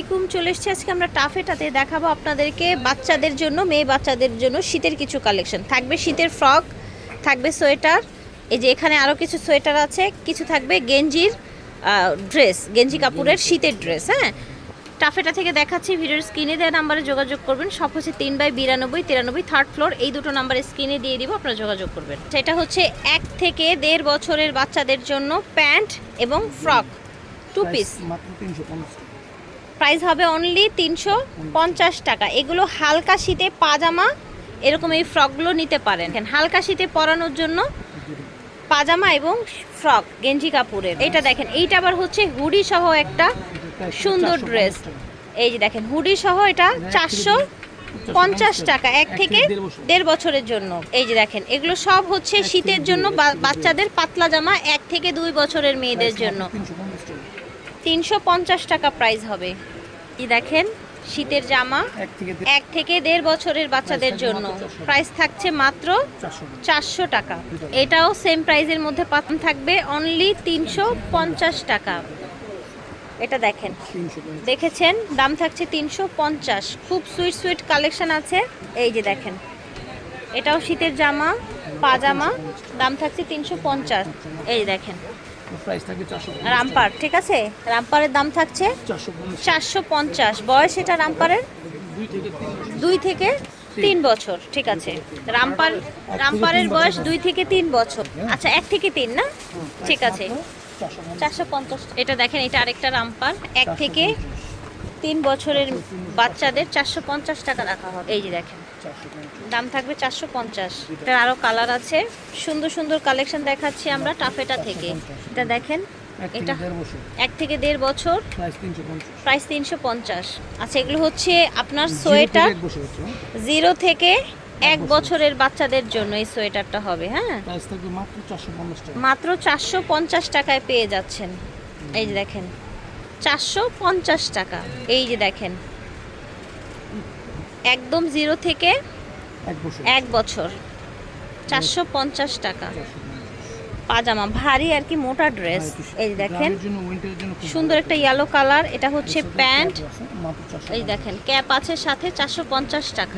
আলাইকুম চলে এসেছি আজকে আমরা টাফেটাতে দেখাবো আপনাদেরকে বাচ্চাদের জন্য মেয়ে বাচ্চাদের জন্য শীতের কিছু কালেকশন থাকবে শীতের ফ্রক থাকবে সোয়েটার এই যে এখানে আরও কিছু সোয়েটার আছে কিছু থাকবে গেঞ্জির ড্রেস গেঞ্জি কাপড়ের শীতের ড্রেস হ্যাঁ? টাফেটা থেকে দেখাচ্ছি ভিডিওর স্ক্রিনে দেওয়া নাম্বারে যোগাযোগ করবেন সব হচ্ছে তিন বাই বিরানব্বই তিরানব্বই থার্ড ফ্লোর এই দুটো নাম্বারে স্ক্রিনে দিয়ে দিব আপনারা যোগাযোগ করবেন। সেটা হচ্ছে এক থেকে দেড় বছরের বাচ্চাদের জন্য প্যান্ট এবং ফ্রক টু পিস মাত্র তিনশো পঞ্চাশ প্রাইস হবে অনলি তিনশো পঞ্চাশ টাকা। এগুলো হালকা শীতে পাজামা, এরকম এই ফ্রকগুলো নিতে পারেন। হালকা শীতে পরানোর জন্য পাজামা এবং ফ্রক, গেঞ্জি কাপড়ের। এটা দেখেন, এইটা আবার হচ্ছে হুডি সহ একটা সুন্দর ড্রেস এই যে দেখেন, হুডি সহ এটা চারশো পঞ্চাশ টাকা, এক থেকে দেড় বছরের জন্য। এই যে দেখেন, এগুলো সব হচ্ছে শীতের জন্য বাচ্চাদের পাতলা জামা এক থেকে দুই বছরের মেয়েদের জন্য। তিনশো পঞ্চাশ টাকা প্রাইস হবে। এই দেখেন শীতের জামা। এক থেকে দেড়- বছরের বাচ্চাদের জন্য। মাত্র 400 প্রাইস থাকছে মাত্র চারশো টাকা। এটাও সেম প্রাইজের মধ্যে থাকবে অনলি তিনশো পঞ্চাশ টাকা। এটা দেখেন। দেখেছেন? দাম থাকছে তিনশো পঞ্চাশ। খুব সুইট সুইট কালেকশন আছে। এই যে দেখেন। এটাও শীতের জামা পাজামা। দাম থাকছে তিনশো পঞ্চাশ। এই দেখেন। প্রাইস থাকবে রামপার ঠিক আছে? রামপারের দাম থাকছে চারশো পঞ্চাশ। বয়স এটা রামপারের দুই থেকে তিন বছর। ঠিক আছে। রামপার রামপারের বয়স দুই থেকে তিন বছর। আচ্ছা এক থেকে তিন না? ঠিক আছে। চারশো পঞ্চাশ। এটা দেখেন এটা আরেকটা রামপার এক থেকে তিন বছরের বাচ্চাদের চারশো পঞ্চাশ টাকা রাখা হবে। এই যে দেখেন। দাম থাকবে চারশো পঞ্চাশ। এটার আরও কালার আছে। সুন্দর সুন্দর কালেকশন দেখাচ্ছি আমরা টাফেটা থেকে। এটা দেখেন এক থেকে এটা এক থেকে দেড় বছর। প্রাইস তিনশো পঞ্চাশ। আচ্ছা এগুলো হচ্ছে আপনার সোয়েটার? জিরো থেকে এক বছরের বাচ্চাদের জন্য এই সোয়েটারটা হবে হ্যাঁ? মাত্র চারশো পঞ্চাশ টাকায় পেয়ে যাচ্ছেন। এই যে দেখেন চারশো পঞ্চাশ টাকা। এই যে দেখেন একদম জিরো থেকে এক বছর। চারশো পঞ্চাশ টাকা। পাজামা ভারী আর কি মোটা ড্রেস এই দেখেন সুন্দর একটা ইয়েলো কালার এটা হচ্ছে প্যান্ট। এই দেখেন ক্যাপ আছে সাথে চারশো পঞ্চাশ টাকা।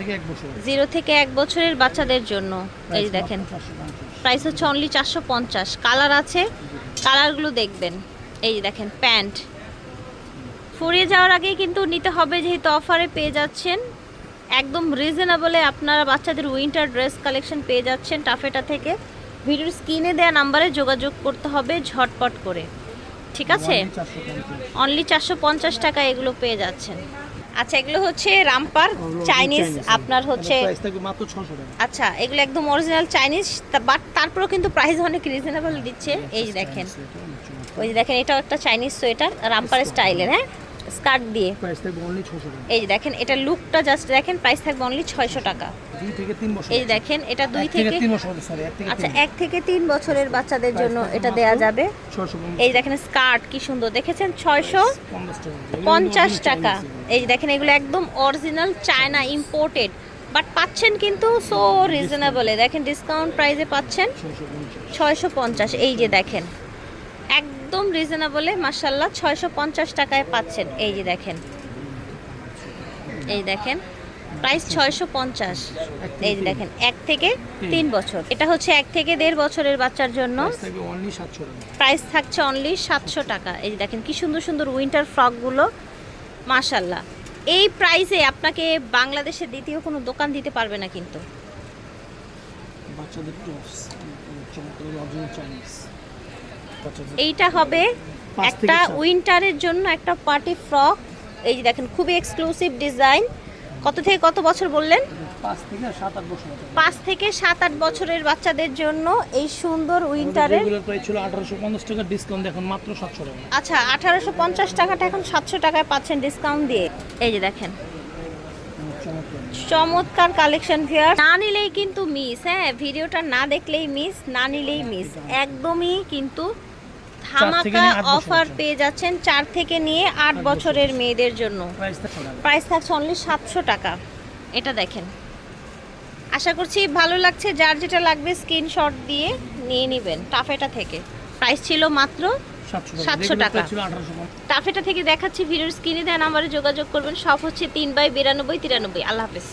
জিরো থেকে এক বছরের বাচ্চাদের জন্য। এই দেখেন প্রাইস হচ্ছে অনলি চারশো পঞ্চাশ। কালার আছে কালারগুলো দেখবেন। এই দেখেন প্যান্ট। ফুরিয়ে যাওয়ার আগেই কিন্তু নিতে হবে যেহেতু অফারে পেয়ে যাচ্ছেন। একদম রিজনেবলে আপনারা বাচ্চাদের উইন্টার ড্রেস কালেকশন পেয়ে যাচ্ছেন টাফেটা থেকে। ভিডিওর স্ক্রিনে দেওয়া নাম্বারে যোগাযোগ করতে হবে ঝটপট করে। ঠিক আছে? অনলি চারশো পঞ্চাশ। টাকা এগুলো পেয়ে যাচ্ছেন। আচ্ছা এগুলো হচ্ছে রামপার চাইনিজ আপনার হচ্ছে থাকবে মাত্র ছশো টাকা। আচ্ছা এগুলো একদম অরিজিনাল চাইনিজ বাট তারপরেও কিন্তু প্রাইস অনেক রিজনেবল দিচ্ছে। এই দেখেন। ওই দেখেন এটাও একটা চাইনিজ সোয়েটার রামপার স্টাইলের হ্যাঁ? স্কার্ট দিয়ে। এই দেখেন এটা লুকটা জাস্ট দেখেন প্রাইস থাকবে অনলি ছয়শো টাকা। এই দেখেন এটা দুই থেকে আচ্ছা এক থেকে তিন বছরের বাচ্চাদের জন্য এটা দেয়া যাবে। এই দেখেন স্কার্ট কি সুন্দর। দেখেছেন? ছয়শো পঞ্চাশ টাকা। এই যে দেখেন এগুলো একদম অরিজিনাল চায়না ইম্পোর্টেড বাট পাচ্ছেন কিন্তু সো রিজনেবলে দেখেন ডিসকাউন্ট প্রাইসে পাচ্ছেন ছয়শো পঞ্চাশ। এই যে দেখেন। একদম রিজনেবলে মার্শাল্লাহ ছয়শো পঞ্চাশ টাকায় পাচ্ছেন। এই যে দেখেন। এই দেখেন প্রাইস ছয়শো পঞ্চাশ। এই যে দেখেন এক থেকে তিন বছর। এটা হচ্ছে এক থেকে দেড় বছরের বাচ্চার জন্য। প্রাইস থাকছে অনলি সাতশো টাকা। এই যে দেখেন কি সুন্দর সুন্দর উইন্টার ফ্রকগুলো মাশাল্লাহ এই প্রাইসে আপনাকে বাংলাদেশে দ্বিতীয় কোনো দোকান দিতে পারবে না কিন্তু। বাচ্চাদের টপস চাইনিজ বাচ্চাদের এইটা হবে একটা উইন্টারের জন্য একটা পার্টি ফ্রক। এই যে দেখেন খুবই এক্সক্লুসিভ ডিজাইন কত থেকে কত বছর বললেন? পাঁচ থেকে সাত আট বছরের বাচ্চাদের জন্য এই সুন্দর উইন্টারের রেগুলার প্রাইস ছিল আঠারোশো পঞ্চাশ টাকা ডিসকাউন্ট এখন মাত্র সাতশো টাকা। আচ্ছা আঠারোশো পঞ্চাশ টাকাটা এখন সাতশো টাকায় পাচ্ছেন ডিসকাউন্ট দিয়ে। এই যে দেখেন। চমৎকার চমৎকার কালেকশন ভিয়ার না নিলেই কিন্তু মিস হ্যাঁ ভিডিওটা না দেখলেই মিস না নিলেই মিস একদমই কিন্তু ধামাকা অফার পেয়ে যাচ্ছেন চার থেকে নিয়ে আট বছরের মেয়েদের জন্য। প্রাইস থাকছে অনলি। সাতশো টাকা। এটা দেখেন। আশা করছি ভালো লাগছে। যার যেটা লাগবে স্ক্রিনশট দিয়ে নিয়ে নেবেন টাফেটা থেকে। প্রাইস ছিল মাত্র সাতশো টাকা। 700 Regular টাকা। price ছিল আঠারোশো টাফেটা থেকে দেখাচ্ছি ভিডিওর স্ক্রিনে দেন নাম্বারে যোগাযোগ করবেন। সব হচ্ছে তিন বাই বিরানব্বই তিরানব্বই। আল্লাহ হাফেজ।